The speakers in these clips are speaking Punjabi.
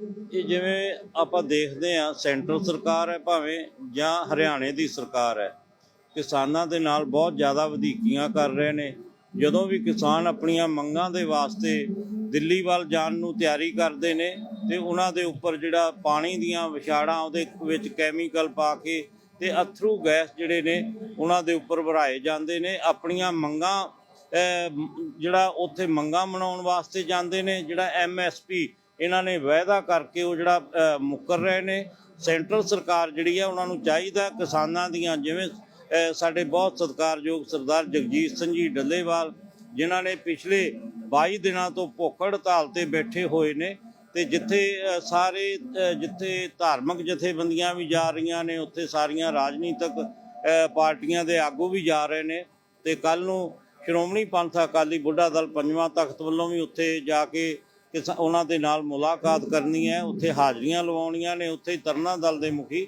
ਇਹ ਜਿਵੇਂ ਆਪਾਂ ਦੇਖਦੇ ਆ ਸੈਂਟਰ ਸਰਕਾਰ ਹੈ ਭਾਵੇਂ ਜਾਂ ਹਰਿਆਣੇ ਦੀ ਸਰਕਾਰ ਹੈ, ਕਿਸਾਨਾਂ ਦੇ ਨਾਲ ਬਹੁਤ ਜ਼ਿਆਦਾ ਵਧੀਕੀਆਂ ਕਰ ਰਹੇ ਨੇ। ਜਦੋਂ ਵੀ ਕਿਸਾਨ ਆਪਣੀਆਂ ਮੰਗਾਂ ਦੇ ਵਾਸਤੇ ਦਿੱਲੀ ਵੱਲ ਜਾਣ ਨੂੰ ਤਿਆਰੀ ਕਰਦੇ ਨੇ ਤੇ ਉਹਨਾਂ ਦੇ ਉੱਪਰ ਜਿਹੜਾ ਪਾਣੀ ਦੀਆਂ ਵਿਛਾੜਾਂ, ਉਹਦੇ ਵਿੱਚ ਕੈਮੀਕਲ ਪਾ ਕੇ ਤੇ ਅਥਰੂ ਗੈਸ ਜਿਹੜੇ ਨੇ, ਉਹਨਾਂ ਦੇ ਉੱਪਰ ਭਰਾਏ ਜਾਂਦੇ ਨੇ। ਆਪਣੀਆਂ ਮੰਗਾਂ ਜਿਹੜਾ ਉੱਥੇ ਮੰਗਾਂ ਮਨਾਉਣ ਵਾਸਤੇ ਜਾਂਦੇ ਨੇ, ਜਿਹੜਾ ਐਮਐਸਪੀ ਇਹਨਾਂ ਨੇ ਵਾਅਦਾ ਕਰਕੇ ਉਹ ਜਿਹੜਾ ਮੁੱਕਰ ਰਹੇ ਨੇ। ਸੈਂਟਰਲ ਸਰਕਾਰ ਜਿਹੜੀ ਆ, ਉਹਨਾਂ ਨੂੰ ਚਾਹੀਦਾ ਕਿਸਾਨਾਂ ਦੀਆਂ, ਜਿਵੇਂ ਸਾਡੇ ਬਹੁਤ ਸਤਿਕਾਰਯੋਗ ਸਰਦਾਰ ਜਗਜੀਤ ਸਿੰਘ ਜੀ ਡੱਲੇਵਾਲ, ਜਿਨ੍ਹਾਂ ਨੇ ਪਿਛਲੇ 22 ਦਿਨਾਂ ਤੋਂ ਭੁੱਖ ਹੜਤਾਲ ਤੇ ਬੈਠੇ ਹੋਏ ਨੇ ਤੇ ਜਿੱਥੇ ਸਾਰੇ ਜਿੱਥੇ ਧਾਰਮਿਕ ਜਥੇਬੰਦੀਆਂ ਵੀ ਜਾ ਰਹੀਆਂ ਨੇ, ਉੱਥੇ ਸਾਰੀਆਂ ਰਾਜਨੀਤਿਕ ਪਾਰਟੀਆਂ ਦੇ ਆਗੂ ਵੀ ਜਾ ਰਹੇ ਨੇ ਤੇ ਕੱਲ ਨੂੰ ਸ਼੍ਰੋਮਣੀ ਪੰਥ ਅਕਾਲੀ ਬੁੱਢਾ ਦਲ ਪੰਜਵਾਂ ਤਖਤ ਵੱਲੋਂ ਵੀ ਉੱਥੇ ਜਾ ਕੇ ਕਿਸਾ- ਉਹਨਾਂ ਦੇ ਨਾਲ ਮੁਲਾਕਾਤ ਕਰਨੀ ਹੈ, ਉੱਥੇ ਹਾਜ਼ਰੀਆਂ ਲਵਾਉਣੀਆਂ ਨੇ, ਉੱਥੇ ਤਰਨਾ ਦਲ ਦੇ ਮੁਖੀ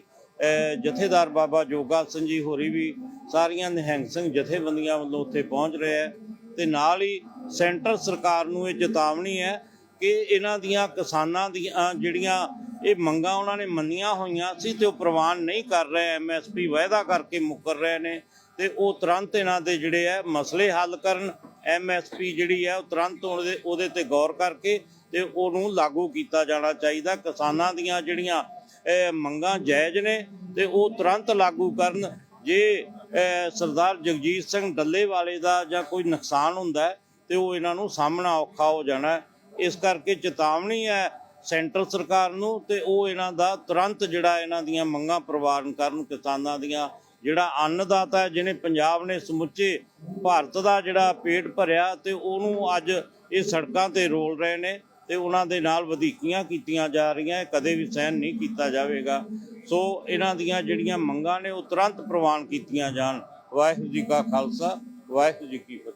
ਜਥੇਦਾਰ ਬਾਬਾ ਜੋਗਾ ਸਿੰਘ ਜੀ ਹੋਰੀ ਵੀ ਸਾਰੀਆਂ ਨਿਹੰਗ ਸਿੰਘ ਜਥੇਬੰਦੀਆਂ ਵੱਲੋਂ ਉੱਥੇ ਪਹੁੰਚ ਰਿਹਾ ਹੈ। ਤੇ ਨਾਲ ਹੀ ਸੈਂਟਰ ਸਰਕਾਰ ਨੂੰ ਇਹ ਚੇਤਾਵਨੀ ਹੈ ਕਿ ਇਹਨਾਂ ਦੀਆਂ ਕਿਸਾਨਾਂ ਦੀਆਂ ਜਿਹੜੀਆਂ ਇਹ ਮੰਗਾਂ ਉਹਨਾਂ ਨੇ ਮੰਨੀਆਂ ਹੋਈਆਂ ਸੀ ਤੇ ਉਹ ਪ੍ਰਵਾਨ ਨਹੀਂ ਕਰ ਰਹੇ ਐਮਐਸਪੀ ਵਾਅਦਾ ਕਰਕੇ ਮੁੱਕਰ ਰਹੇ ਨੇ ਤੇ ਉਹ ਤੁਰੰਤ ਇਹਨਾਂ ਦੇ ਜਿਹੜੇ ਆ ਮਸਲੇ ਹੱਲ ਕਰਨ ਐਮਐਸਪੀ ਜਿਹੜੀ ਹੈ ਉਹ ਤੁਰੰਤ ਉਹਦੇ ਉਹਦੇ ਤੇ ਗੌਰ ਕਰਕੇ ਤੇ ਉਹਨੂੰ ਲਾਗੂ ਕੀਤਾ ਜਾਣਾ ਚਾਹੀਦਾ। ਕਿਸਾਨਾਂ ਦੀਆਂ ਜਿਹੜੀਆਂ ਮੰਗਾਂ ਜਾਇਜ਼ ਨੇ ਤੇ ਉਹ ਤੁਰੰਤ ਲਾਗੂ ਕਰਨ। ਜੇ ਸਰਦਾਰ ਜਗਜੀਤ ਸਿੰਘ ਡੱਲੇਵਾਲੇ ਦਾ ਜਾਂ ਕੋਈ ਨੁਕਸਾਨ ਹੁੰਦਾ ਹੈ, ਤੇ ਉਹ ਇਹਨਾਂ ਨੂੰ ਸਾਹਮਣਾ ਔਖਾ ਹੋ ਜਾਣਾ ਇਸ ਕਰਕੇ ਚੇਤਾਵਨੀ ਹੈ ਸੈਂਟਰ ਸਰਕਾਰ ਨੂੰ ਤੇ ਉਹ ਇਹਨਾਂ ਦਾ ਤੁਰੰਤ ਜਿਹੜਾ ਇਹਨਾਂ ਦੀਆਂ ਮੰਗਾਂ ਪ੍ਰਵਾਨ ਕਰਨ ਕਿਸਾਨਾਂ ਦੀਆਂ। ਜਿਹੜਾ ਅੰਨਦਾਤਾ ਹੈ, ਜਿਹਨੇ ਪੰਜਾਬ ਨੇ ਸਮੁੱਚੇ ਭਾਰਤ ਦਾ ਜਿਹੜਾ ਪੇਟ ਭਰਿਆ ਤੇ ਉਹਨੂੰ ਅੱਜ ਇਹ ਸੜਕਾਂ ਤੇ ਰੋਲ ਰਹੇ ਨੇ ਤੇ ਉਹਨਾਂ ਦੇ ਨਾਲ ਵਧੀਕੀਆਂ ਕੀਤੀਆਂ ਜਾ ਰਹੀਆਂ ਕਦੇ ਵੀ ਸਹਿਨ ਨਹੀਂ ਕੀਤਾ ਜਾਵੇਗਾ। ਸੋ ਇਹਨਾਂ ਦੀਆਂ ਜਿਹੜੀਆਂ ਮੰਗਾਂ ਨੇ ਉਹ ਤੁਰੰਤ ਪ੍ਰਵਾਨ ਕੀਤੀਆਂ ਜਾਣ। ਵਾਹਿਗੁਰੂ ਜੀ ਕਾ ਖਾਲਸਾ, ਵਾਹਿਗੁਰੂ ਜੀ ਕੀ ਫਤਿਹ।